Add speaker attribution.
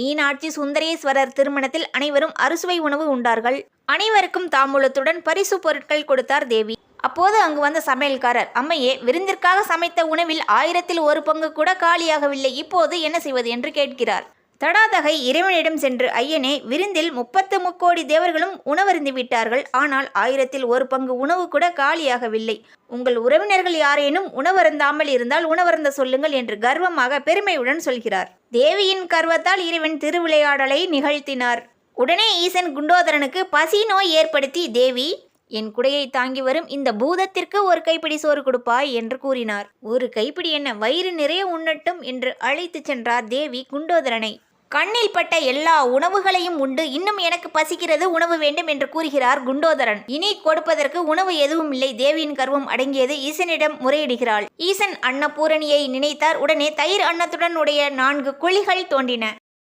Speaker 1: மீனாட்சி சுந்தரேஸ்வரர் திருமணத்தில் அனைவரும் அறுசுவை உணவு உண்டார்கள். அனைவருக்கும் தாம்பூலத்துடன் பரிசு பொருட்கள் கொடுத்தார் தேவி. அப்போது அங்கு வந்த சமையல்காரர் அம்மையே விருந்திற்காக சமைத்த உணவில் ஆயிரத்தில் ஒரு பங்கு கூட காலியாகவில்லை. இப்போது என்ன செய்வது? என்று கேட்கிறார். தடாதகை இறைவனிடம் சென்று ஐயனே விருந்தில் முப்பத்து முக்கோடி தேவர்களும் உணவருந்து விட்டார்கள். ஆனால் ஆயிரத்தில் ஒரு பங்கு உணவு கூட காலியாகவில்லை. உங்கள் உறவினர்கள் யாரேனும் உணவருந்தாமல் இருந்தால் உணவருந்த சொல்லுங்கள் என்று கர்வமாக பெருமையுடன் சொல்கிறார். தேவியின் கர்வத்தால் இறைவன் திருவிளையாடலை நிகழ்த்தினார். உடனே ஈசன் குண்டோதரனுக்கு பசி நோய் ஏற்படுத்தி தேவி என் குடையை தாங்கி வரும் இந்த பூதத்திற்கு ஒரு கைப்பிடி சோறு கொடுப்பாய் என்று கூறினார். ஒரு கைப்பிடி என்ன வயிறு நிறைய உண்ணட்டும் என்று அழைத்துச் சென்றார் தேவி குண்டோதரனை. கண்ணில் பட்ட எல்லா உணவுகளையும் உண்டு. இன்னும் எனக்கு பசிக்கிறது உணவு வேண்டும் என்று கூறுகிறார் குண்டோதரன். இனி கொடுப்பதற்கு உணவு எதுவும் இல்லை. தேவியின் கர்வம் அடங்கியது ஈசனிடம் முறையிடுகிறாள். ஈசன் அன்னபூரணியை நினைத்தார். உடனே தயிர் அன்னத்துடன் உடைய நான்கு குழிகள் தோண்டின